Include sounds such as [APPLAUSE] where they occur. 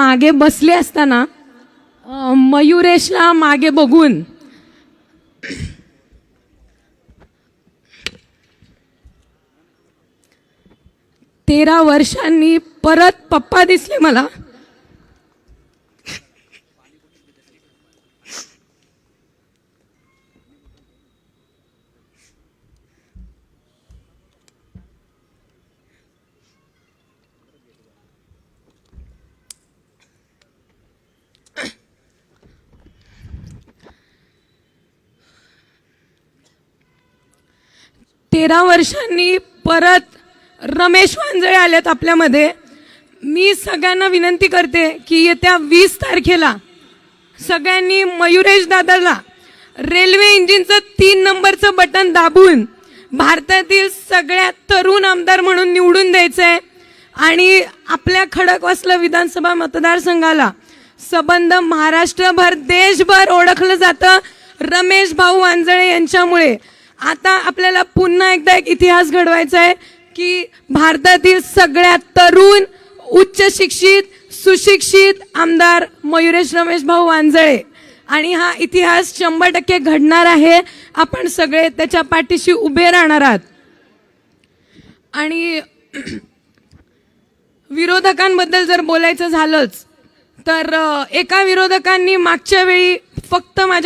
मागे बसले असताना मयुरेशला मागे बघून तेरा वर्षांनी परत पप्पा दिसले मला. तेरा वर्षांनी परत रमेश वांजळे आलेत आपल्यामध्ये. मी सगळ्यांना विनंती करते की येत्या वीस तारखेला सगळ्यांनी मयुरेश दादाला रेल्वे इंजिनचं तीन नंबरचं बटन दाबून भारतातील सगळ्यात तरुण आमदार म्हणून निवडून द्यायचं आहे आणि आपल्या खडकवासला विधानसभा मतदारसंघाला सबंध महाराष्ट्रभर देशभर ओळखलं जातं. रमेश भाऊ वांजळे यांच्यामुळे आता आपल्याला पुन्हा एकदा एक इतिहास घडवायचा आहे की भारतातील सगळ्यात तरुण उच्च शिक्षित सुशिक्षित आमदार मयुरेश रमेश भाऊ वांजळे. आणि हा इतिहास शंभर टक्के घडणार आहे. आपण सगळे त्याच्या पाठीशी उभे राहणार आहात. आणि [CLEARS THROAT] विरोधकांबद्दल जर बोलायचं झालंच तर एका विरोधकांनी मागच्या वेळी फक्त माझ्या